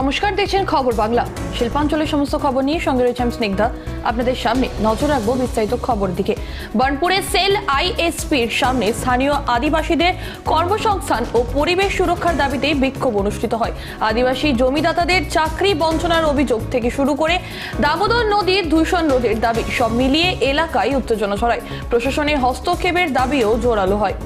নমস্কার, দেখছেন খবর বাংলা। শিল্পাঞ্চলের সমস্ত খবর নিয়ে সঙ্গে রয়েছে আমি স্নিগ্ধা। আপনাদের সামনে নজর রাখব বিস্তারিত খবর দিকে। বার্নপুরে সেল আইএসপির সামনে স্থানীয় আদিবাসীদের কর্মসংস্থান ও পরিবেশ সুরক্ষার দাবিতে বিক্ষোভ অনুষ্ঠিত হয়। আদিবাসী জমিদাতাদের চাকরি বঞ্চনার অভিযোগ থেকে শুরু করে দামোদর নদীর দূষণ রোধের দাবি সব মিলিয়ে এলাকায় উত্তেজনা ছড়ায়। প্রশাসনের হস্তক্ষেপের দাবিও জোরালো হয়।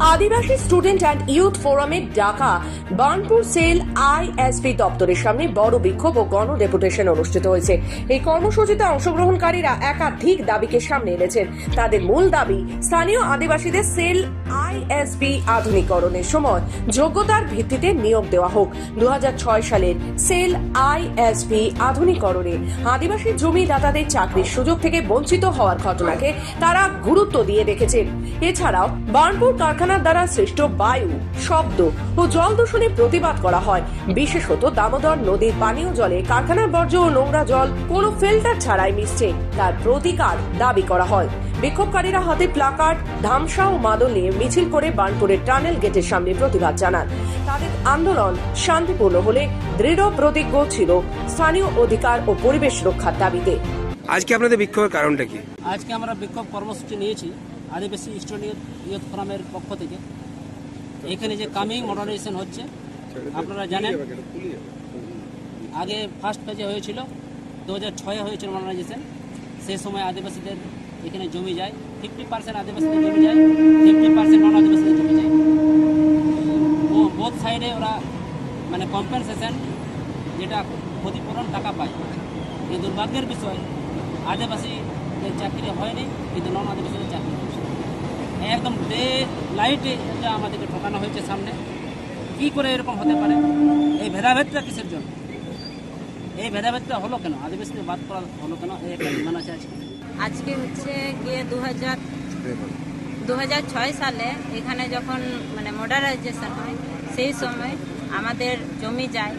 আদিবাসী স্টুডেন্ট অ্যান্ড ইউথ ফোরামের ডাকা বার্নপুর সেল আইএসপি দপ্তরের সামনে বড় বিক্ষোভ ও গণ ডেপুটেশন অনুষ্ঠিত হয়েছে। এই কর্মসূচিতে অংশগ্রহণকারীরা একাধিক দাবিকে সামনে এনেছেন। তাদের মূল দাবি, স্থানীয় আদিবাসীদের সেল আইএসপি আধুনিকরণের সময় যোগ্যতার ভিত্তিতে নিয়োগ দেওয়া হোক। দু হাজার ছয় সালের সেল আইএসপি আধুনিকরণে আদিবাসী জমিদাতাদের চাকরির সুযোগ থেকে বঞ্চিত হওয়ার ঘটনাকে তারা গুরুত্ব দিয়ে রেখেছেন এছাড়াও বার্নপুর কারখানার দ্বারা সৃষ্ট বায়ু শব্দ ও জল দূষণে প্রতিবাদ করা হয়। বিশেষত দামোদর নদীর পানীয় জলে কারখানার বর্জ্য ও নোংরা জল কোনো ফিল্টার ছাড়াই মিশছে তার প্রতিকার দাবি করা হয়। বিক্ষোভকারীরা হাতে প্লাকার্ড ধামসা ও মাদল নিয়ে মিছিল করে বার্নপুরের টানেল গেটের সামনে প্রতিবাদ জানান। তাদের আন্দোলন শান্তিপূর্ণ হলে দৃঢ় প্রতিজ্ঞ ছিল স্থানীয় অধিকার ও পরিবেশ রক্ষার দাবিতে। আজকে আপনাদের বিক্ষোভের কারণটা কি? আজকে আমরা বিক্ষোভ কর্মসূচি নিয়েছি। আদিবাসী স্টুডেন্ট ইয়ুথ ফোরামের পক্ষ থেকে। এখানে যে কামিং মডার্নাইজেশন হচ্ছে আপনারা জানেন। আগে ফার্স্ট ফেজে হয়েছিল দু হাজার ছয়ে হয়েছিল মডার্নাইজেশন সেই সময় আদিবাসীদের এখানে জমি যায় ফিফটি পার্সেন্ট আদিবাসীদের জমি যায় ফিফটি পার্সেন্ট নন আদিবাসীদের জমি যায়। ও বোথ সাইডে ওরা মানে কম্পেনসেশন যেটা ক্ষতিপূরণ টাকা পায়। এই দুর্ভাগ্যের বিষয় আদিবাসীদের চাকরি হয়নি কিন্তু নন আদিবাসীদের চাকরি একদম ডে লাইটে এটা আমাদেরকে ঠকানো হয়েছে সামনে। কি করে এরকম হতে পারে? এই ভেদাভেদটা কিসের জন্য? এই ভেদাভেদটা হলো কেন? আদিবাসীদের বাদ করা হলো কেন? এই একটা ডিমান্ড আছে আজকে। আজকে হচ্ছে গিয়ে দু হাজার দু হাজার ছয় সালে এখানে যখন মানে মডারাইজেশন হয়, সেই সময় আমাদের জমি যায়।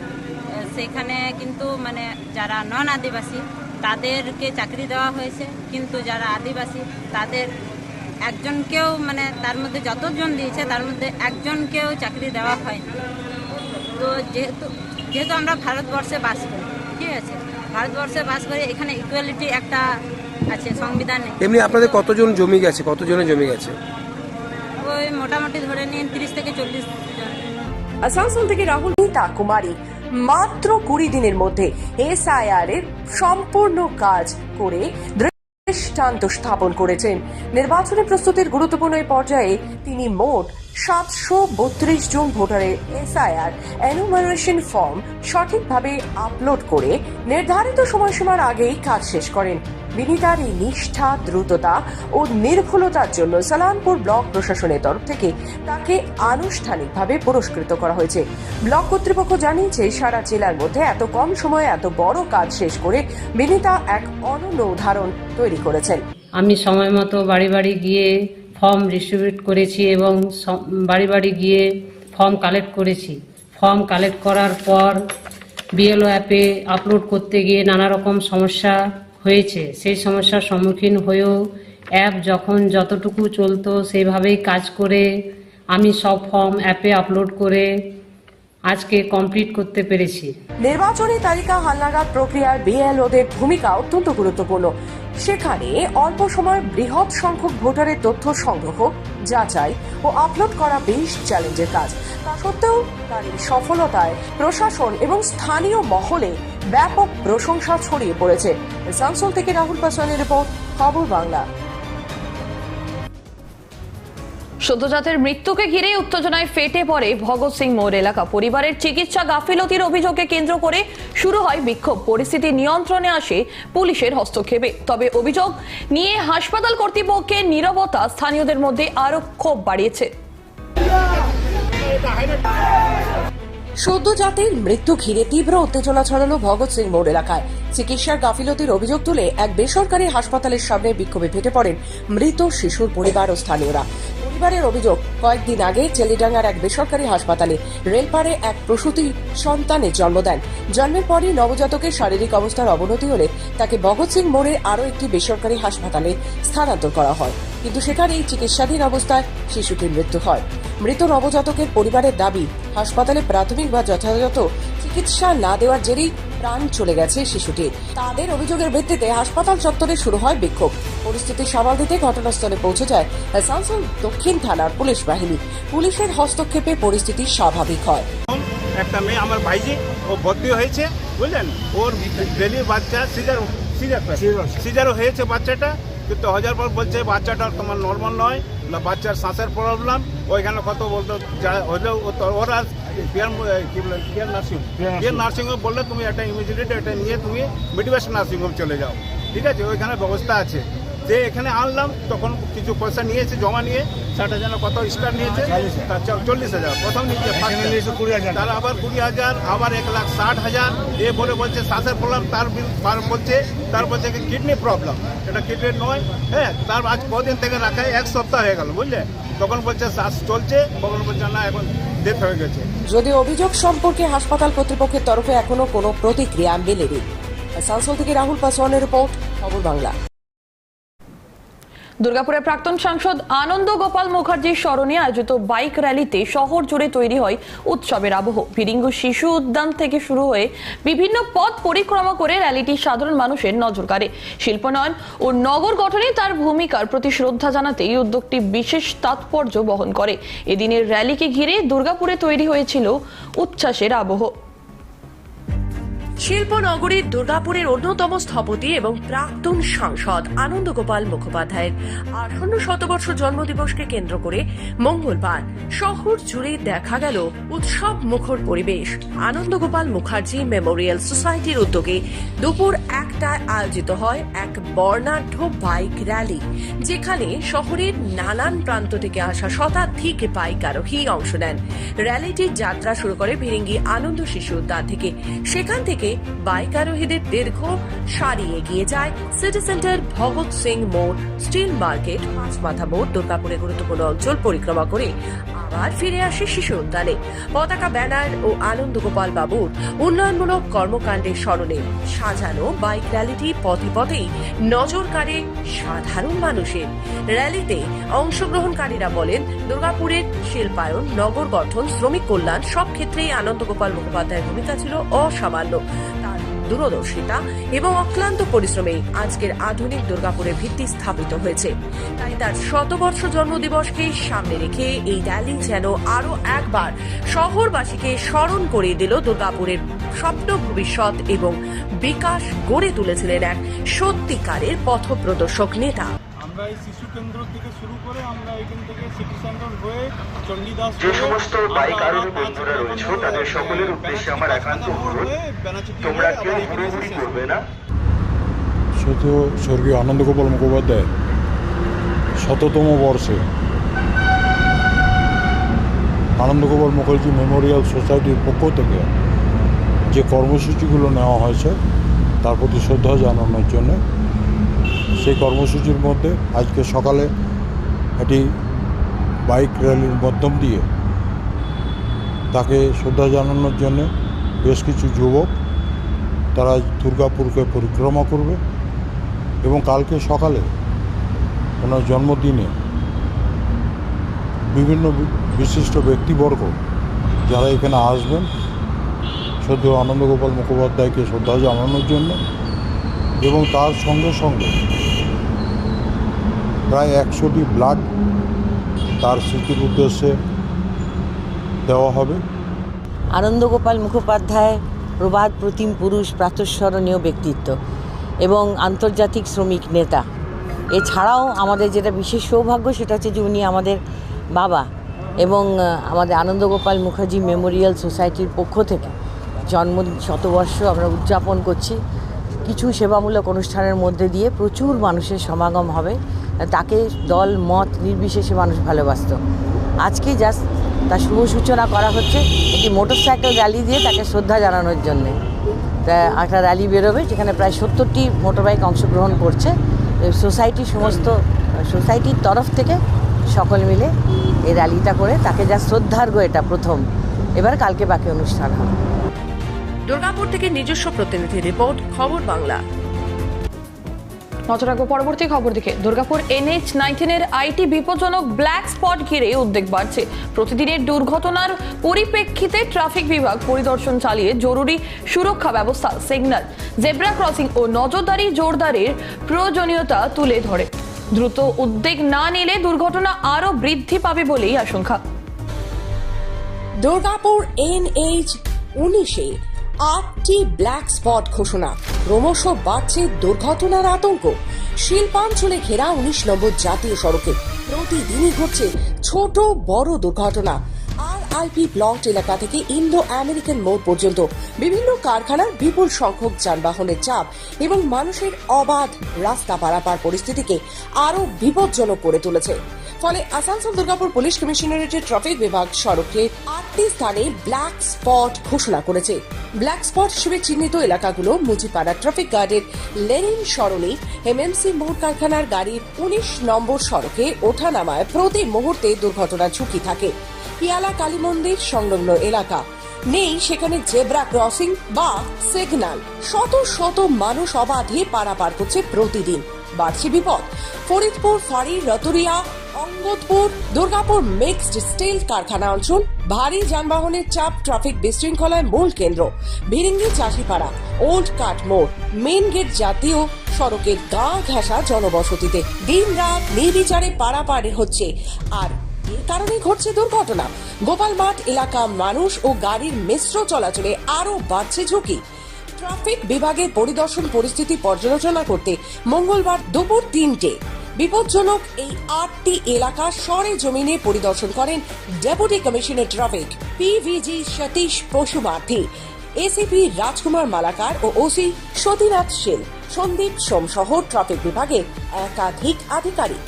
সেখানে কিন্তু মানে যারা নন আদিবাসী তাদেরকে চাকরি দেওয়া হয়েছে। কিন্তু যারা আদিবাসী, তাদের একজনকেও মানে তার মধ্যে যতজন দিয়েছে তার মধ্যে একজনকেও চাকরি দেওয়া হয়নি। তো যেহেতু যেহেতু আমরা ভারতবর্ষে বাস করি ঠিক আছে? ভারতবর্ষে বাস করি এখানে ইকুয়ালিটি একটা আছে সংবিধানে এমনি আপনাদের কতজন জমি গেছে? কতজনের জমি গেছে? ওই মোটামুটি ধরে নিন তিরিশ থেকে চল্লিশ আসানসোল থেকে রাহুল নীতা কুমারী মাত্র কুড়ি দিনের মধ্যে এসআইআর এর সম্পূর্ণ কাজ করে দৃষ্টান্ত স্থাপন করেছেন। নির্বাচনী প্রস্তুতির গুরুত্বপূর্ণ এই পর্যায়ে তিনি মোট সাতশো বত্রিশ জন ভোটারের এসআইআর এনুমারেশন ফর্ম সঠিকভাবে আপলোড করে নির্ধারিত সময়সীমার আগেই কাজ শেষ করেন। এই নিষ্ঠা, দ্রুততা ও নির্ভুলতার জন্য সালানপুর ব্লক প্রশাসনের তরফ থেকে তাকে আনুষ্ঠানিকভাবে পুরস্কৃত করা হয়েছে। ব্লক কর্তৃপক্ষ জানিয়েছে, সারা জেলার মধ্যে এত কম সময়ে এত বড় কাজ শেষ করে বিনীতা এক অনন্য উদাহরণ তৈরি করেছেন। আমি সময় মতো বাড়ি বাড়ি গিয়ে ফর্ম ডিস্ট্রিবিউট করেছি এবং বাড়ি বাড়ি গিয়ে ফর্ম কালেক্ট করেছি। ফর্ম কালেক্ট করার পর বিএলও অ্যাপে আপলোড করতে গিয়ে নানা রকম সমস্যা হয়েছে, সেই সমস্যার সম্মুখীন হয়েও অ্যাপ যখন যতটুকু চলতো সেইভাবেই কাজ করে আমি সব ফর্ম অ্যাপে আপলোড করে আজকে কমপ্লিট করতে পেরেছি। নির্বাচনী তালিকা হালনাগাদ প্রক্রিয়ার বিএলওদের ভূমিকা অত্যন্ত গুরুত্বপূর্ণ। সেখানে অল্প সময় বৃহৎ সংখ্যক ভোটারের তথ্য সংগ্রহ, যাচাই ও আপলোড করা বেশ চ্যালেঞ্জের কাজ। তা সত্ত্বেও তার সফলতায় প্রশাসন এবং স্থানীয় মহলে ব্যাপক প্রশংসা ছড়িয়ে পড়েছে। আসানসোল থেকে রাহুল পাসওয়ানের রিপোর্ট, খবর বাংলা। সদ্যজাতের মৃত্যুকে ঘিরে উত্তেজনায় ফেটে পড়ে ভগৎ সিং মোড় এলাকা। পরিবারের চিকিৎসা গাফিলতির অভিযোগকে কেন্দ্র করে শুরু হয় বিক্ষোভ। পরিস্থিতি নিয়ন্ত্রণে আসে পুলিশের হস্তক্ষেপে। তবে অভিযোগ, নিয়ে হাসপাতাল কর্তৃপক্ষের নীরবতা স্থানীয়দের মধ্যে আরও ক্ষোভ বাড়িয়েছে। সদ্যজাতের মৃত্যু ঘিরে তীব্র উত্তেজনা ছড়ালো ভগৎ সিং মোড় এলাকায়। চিকিৎসার গাফিলতির অভিযোগ তুলে এক বেসরকারি হাসপাতালের সামনে বিক্ষোভে ফেটে পড়েন মৃত শিশুর পরিবার ও স্থানীয়রা। পরিবারের অভিযোগ, কয়েকদিন আগে চেলিডাঙ্গার এক বেসরকারি হাসপাতালে রেলপারে এক প্রসূতি সন্তানের জন্ম দেন। জন্মের পরই নবজাতকের শারীরিক অবস্থার অবনতি হলে তাকে ভগৎ সিং মোড়ে আরও একটি বেসরকারি হাসপাতালে স্থানান্তর করা হয়। কিন্তু সেখানেই চিকিৎসাধীন অবস্থায় শিশুটির মৃত্যু হয়। মৃত নবজাতকের পরিবারের দাবি, হাসপাতালে প্রাথমিক বা যথাযথ চিকিৎসা না দেওয়ার জেরেই প্রাণ চলে গেছে শিশুটির তাদের অভিযোগের ভিত্তিতে হাসপাতাল চত্বরে শুরু হয় বিক্ষোভ। পরিস্থিতি সামাল দিতে ঘটনাস্থলে পৌঁছে যায় আসানসোল দক্ষিণ থানার পুলিশ বাহিনী। পুলিশের হস্তক্ষেপে পরিস্থিতি স্বাভাবিক হয়। একটা মেয়ে আমার ভাইজি, ও ভর্তি হয়েছে, বুঝলেন? ওর ডেলির বাচ্চা সিজার সিজার, সিজারও হয়েছে বাচ্চাটা, কিন্তু হজার পর বলছে বাচ্চাটা তোমার নর্মাল নয় বাচ্চার শ্বাসের প্রবলেম ওইখানে কত বলতো, যা হলেও ওরা কেয়ার কি বলে care nursing care nursing home বললে তুমি একটা ইমিডিয়েট এটা নিয়ে তুমি মিডিবাস নার্সিং হোম চলে যাও। ঠিক আছে? ওইখানে ব্যবস্থা আছে। যে এখানে আনলাম তখন কিছু পয়সা নিয়েছে জমা নিয়ে ষাট হাজার না কত স্টার নিয়েছে তার চ- চল্লিশ হাজার। প্রথম নিয়েছে তার আবার কুড়ি হাজার আবার এক লাখ ষাট হাজার। এ বলে বলছে শ্বাসের প্রবলেম তার বিল বলছে। তার বলছে কিডনি প্রবলেম এটা কিডনি নয়। হ্যাঁ তার আজ কদিন থেকে রাখা এক সপ্তাহ হয়ে গেল বুঝলে? তখন বলছে শ্বাস চলছে। তখন বলছে না এখন ডেথ হয়ে গেছে। যদি অভিযোগ সম্পর্কে হাসপাতাল কর্তৃপক্ষের তরফে এখনও কোনো প্রতিক্রিয়া মেলেনি। আসানসোল থেকে রাহুল পাসওয়ানের রিপোর্ট, খবর বাংলা। দুর্গাপুরের প্রাক্তন সাংসদ আনন্দ গোপাল মুখার্জির স্মরণে আয়োজিত বাইক র্যালিতে শহর জুড়ে তৈরি হয় উৎসবের আবহ। ফিরিঙ্গু শিশু উদ্যান থেকে শুরু হয়ে বিভিন্ন পথ পরিক্রমা করে র্যালিটি সাধারণ মানুষের নজর কাড়ে। শিল্পনয়ন ও নগর গঠনে তার ভূমিকার প্রতি শ্রদ্ধা জানাতে এই উদ্যোগটি বিশেষ তাৎপর্য বহন করে। এদিনের র্যালিকে ঘিরে দুর্গাপুরে তৈরি হয়েছিল উচ্ছ্বাসের আবহ। শিল্পনগরীর দুর্গাপুরের অন্যতম স্থপতি এবং প্রাক্তন সাংসদ আনন্দ গোপাল মুখোপাধ্যায়ের আসন্ন শতবর্ষ জন্মদিবসকে কেন্দ্র করে মঙ্গলবার শহর জুড়ে দেখা গেল উৎসব মুখর পরিবেশ। আনন্দ গোপাল মুখার্জি মেমোরিয়াল সোসাইটির উদ্যোগে দুপুর একটায় আয়োজিত হয় এক বর্ণাঢ্য বাইক র্যালি, যেখানে শহরের নানান প্রান্ত থেকে আসা শতাধিক বাইক আরোহী অংশ নেন। র্যালিটির যাত্রা শুরু করে ভিরিঙ্গি আনন্দ শিশু উদ্যান থেকে। সেখান থেকে বাইক আরোহীদের দীর্ঘ সারি এগিয়ে যায় সিটি সেন্টার ভগৎ সিং মোড়, স্টিল মার্কেট মাছমাথা মোড়, দুর্গাপুরের গুরুত্বপূর্ণ অঞ্চল, পরিক্রমা করে। আবার ফিরে আসে শিশু উদ্যানে। পতাকা, ব্যানার ও আনন্দ গোপাল বাবুর উন্নয়নমূলক কর্মকাণ্ডের স্মরণে সাজানো বাইক র্যালিটি পথে পথেই নজর কাড়ে সাধারণ মানুষের। র্যালিতে অংশগ্রহণকারীরা বলেন, দুর্গাপুরের শিল্পায়ন, নগর গঠন, শ্রমিক কল্যাণ সব ক্ষেত্রেই আনন্দ গোপাল মুখোপাধ্যায়ের ভূমিকা ছিল অসামান্য। দূরদর্শিতা এবং অক্লান্ত পরিশ্রমে আজকের আধুনিক দুর্গাপুরের ভিত্তি স্থাপিত হয়েছে। তাই তার শতবর্ষ জন্মদিবসকে সামনে রেখে এই র্যালি যেন আরও একবার শহরবাসীকে স্মরণ করে দিল দুর্গাপুরের স্বপ্ন ভবিষ্যৎ এবং বিকাশ গড়ে তুলেছিলেন এক সত্যিকারের পথপ্রদর্শক নেতা। আমরা এই শিশু কেন্দ্র থেকে শুরু করে আমরা এখান থেকে সিটি সেন্টার হয়ে চণ্ডীদাস যে হয়ে সমস্ত বাইক আরোহী বন্ধুরা রয়েছে তাদের সকলের উদ্দেশ্যে আমার একান্ত অনুরোধ তোমরা কেউ শেষ করবে না। শুধু স্বর্গীয় আনন্দগোপাল মুখোপাধ্যায় শততম বর্ষে আনন্দ আনন্দগোপাল মুখার্জি মেমোরিয়াল সোসাইটির পক্ষ থেকে যে কর্মসূচিগুলো নেওয়া হয়েছে তার প্রতি শ্রদ্ধা জানানোর জন্য সেই কর্মসূচির মধ্যে আজকে সকালে একটি বাইক র্যালির মাধ্যম দিয়ে তাকে শ্রদ্ধা জানানোর জন্য বেশ কিছু যুবক তারা দুর্গাপুরকে পরিক্রমা করবে এবং কালকে সকালে ওনার জন্মদিনে বিভিন্ন বিশিষ্ট ব্যক্তিবর্গ যারা এখানে আসবেন শুধু আনন্দগোপাল মুখোপাধ্যায়কে শ্রদ্ধা জানানোর জন্য এবং তার সঙ্গে সঙ্গে প্রায় একশোটি ব্লাড তার স্মৃতির উদ্দেশ্যে দেওয়া হবে। আনন্দগোপাল মুখোপাধ্যায় প্রবাদ প্রতিম পুরুষ প্রাতঃস্মরণীয় ব্যক্তিত্ব এবং আন্তর্জাতিক শ্রমিক নেতা। এছাড়াও আমাদের যেটা বিশেষ সৌভাগ্য সেটা হচ্ছে যে উনি আমাদের বাবা এবং আমাদের আনন্দগোপাল মুখার্জি মেমোরিয়াল সোসাইটির পক্ষ থেকে জন্মদিন শতবর্ষ আমরা উদযাপন করছি। কিছু সেবামূলক অনুষ্ঠানের মধ্যে দিয়ে প্রচুর মানুষের সমাগম হবে। তাকে দল, মত নির্বিশেষে মানুষ ভালোবাসত। আজকে জাস্ট তার শুভ সূচনা করা হচ্ছে একটি মোটরসাইকেল র্যালি দিয়ে তাকে শ্রদ্ধা জানানোর জন্যে। তা একটা র্যালি বেরোবে যেখানে প্রায় সত্তরটি মোটরবাইক অংশগ্রহণ করছে। সোসাইটি সমস্ত সোসাইটির তরফ থেকে সকল মিলে এই র্যালিটা করে তাকে যা শ্রদ্ধার্ঘ এটা প্রথম। এবার কালকে বাকি অনুষ্ঠান হবে। দুর্গাপুর থেকে নিজস্ব প্রতিনিধি রিপোর্ট খবর বাংলা। নজর রাখব পরবর্তী খবর দিকে। দুর্গাপুর এনএইচ নাইনটিনের আইটি বিপজ্জনক ব্ল্যাক স্পট ঘিরে উদ্বেগ বাড়ছে। প্রতিদিনের দুর্ঘটনার পরিপ্রেক্ষিতে ট্রাফিক বিভাগ পরিদর্শন চালিয়ে জরুরি সুরক্ষা ব্যবস্থা সিগন্যাল। জেব্রা ক্রসিং ও নজরদারি জোরদারের প্রয়োজনীয়তা তুলে ধরে। দ্রুত উদ্বেগ না নিলে দুর্ঘটনা আরও বৃদ্ধি পাবে বলেই আশঙ্কা। দুর্গাপুর এনএইচ উনিশে আটটি ব্ল্যাক স্পট ঘোষণা। ক্রমশ বাড়ছে দুর্ঘটনার আতঙ্ক। শিল্পাঞ্চলে ঘেরা উনিশ নম্বর জাতীয় সড়কে প্রতিদিনই ঘটছে ছোট, বড় দুর্ঘটনা। আর আইপি ব্লক এলাকা থেকে ইন্দো আমেরিকান মোড় পর্যন্ত বিভিন্ন কারখানার বিপুল সংখ্যক যানবাহনের চাপ এবং মানুষের অবাধ রাস্তা পারাপার পরিস্থিতিকে আরও বিপজ্জনক করে তুলেছে। ফলে আসানসোল দুর্গাপুর পুলিশ কমিশনারেটের ট্রাফিক বিভাগ সড়কে আটটি স্থানে ব্ল্যাক স্পট ঘোষণা করেছে। ব্ল্যাক স্পট হিসেবে চিহ্নিত এলাকাগুলো মুজিপাড়া ট্রাফিক গার্ডের লেনিন সরণি এমএমসি মোড় কারখানার গাড়ির উনিশ নম্বর সড়কে ওঠানামায় প্রতি মুহূর্তে দুর্ঘটনার ঝুঁকি থাকে। পিয়ালা কালী মন্দির সংলগ্ন এলাকা। নেই সেখানে জেব্রা ক্রসিং বা সিগন্যাল শত শত মানুষ অবাধে পারাপার করছে প্রতিদিন। বাড়ছে বিপদ। ফরিদপুর, ফাঁড়ি, রতুরিয়া অঙ্গদপুর, দুর্গাপুর মিক্সড স্টিল কারখানা অঞ্চল, ভারী যানবাহনের চাপ ট্রাফিক বিশৃঙ্খলায় মূল কেন্দ্র। ভিরিঙ্গি চাষিপাড়া ওল্ড কাট মোড় মেন গেট জাতীয় সড়কের গা ঘেঁষা জনবসতিতে। দিন রাত নির্বিচারে পারাপারে হচ্ছে। আর এর কারণে ঘটছে দুর্ঘটনা। গোপাল মাঠ এলাকা মানুষ ও গাড়ির মিশ্র চলাচলে আরও বাড়ছে ঝুঁকি। ট্রাফিক বিভাগের পরিদর্শন, পরিস্থিতি পর্যালোচনা করতে মঙ্গলবার দুপুর তিনটে বিপজ্জনক এই আটটি এলাকা সরে জমিনে পরিদর্শন করেন ডেপুটি কমিশনার ট্রাফিক পিভিজি সতীশ পশুমার্থী এসিপি রাজকুমার মালাকার ও ওসি সতীনাথ সেন সন্দীপ সোমসহ ট্রাফিক বিভাগের একাধিক আধিকারিক।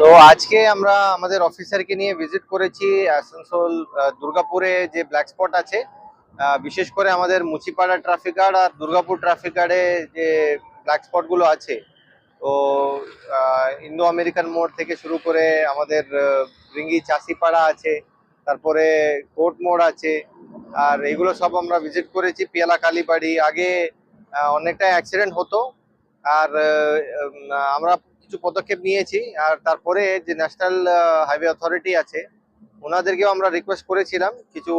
তো আজকে আমরা আমাদের অফিসারকে নিয়ে ভিজিট করেছি, আসানসোল দুর্গাপুরে যে ব্ল্যাক স্পট আছে বিশেষ করে আমাদের মুচিপাড়া ট্রাফিক গার্ড আর দুর্গাপুর ট্রাফিক গার্ডে যে ব্ল্যাক স্পটগুলো আছে তো ইন্দো আমেরিকান মোড় থেকে শুরু করে আমাদের রিঙ্গি চাষিপাড়া আছে, তারপরে কোর্ট মোড় আছে, আর এগুলো সব আমরা ভিজিট করেছি পিয়ালা কালীবাড়ি আগে অনেকটা অ্যাক্সিডেন্ট হতো, আর আমরা কিছু পদক্ষেপ নিয়েছি, আর তারপরে যে ন্যাশনাল হাইওয়ে অথরিটি আছে, ওনাদেরকেও আমরা রিকোয়েস্ট করেছিলাম কিছু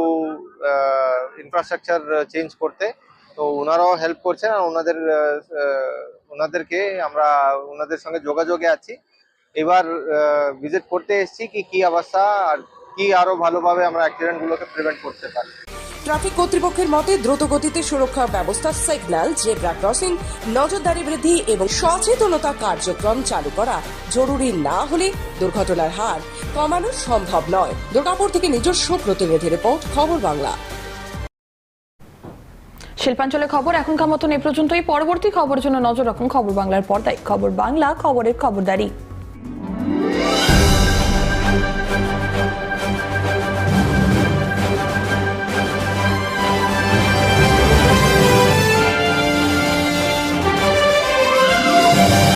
ইনফ্রাস্ট্রাকচার চেঞ্জ করতে। তো ওনারাও হেল্প করছেন, আর ওনাদের ওনাদেরকে আমরা ওনাদের সঙ্গে যোগাযোগে আছি। এবার ভিজিট করতে এসেছি কি কি অবস্থা আর কি আরও ভালোভাবে আমরা অ্যাক্সিডেন্ট গুলোকে প্রিভেন্ট করতে পারি। ট্রাফিক কর্তৃপক্ষের মতে দ্রুত গতিতে সুরক্ষা ব্যবস্থা সিগন্যাল জেব্রা ক্রসিং নজরদারি বৃদ্ধি এবং সচেতনতা কার্যক্রম চালু করা জরুরি না হলে দুর্ঘটনার হার কমানো সম্ভব নয়। দুর্গাপুর থেকে নিজস্ব প্রতিনিধি রিপোর্ট খবর বাংলা। শিল্পাঞ্চলের খবর এখনকার মতন এ পর্যন্তই। পরবর্তী খবর জন্য নজর রাখুন খবর বাংলার পর্দায়। খবর বাংলা, খবরের খবরদারি।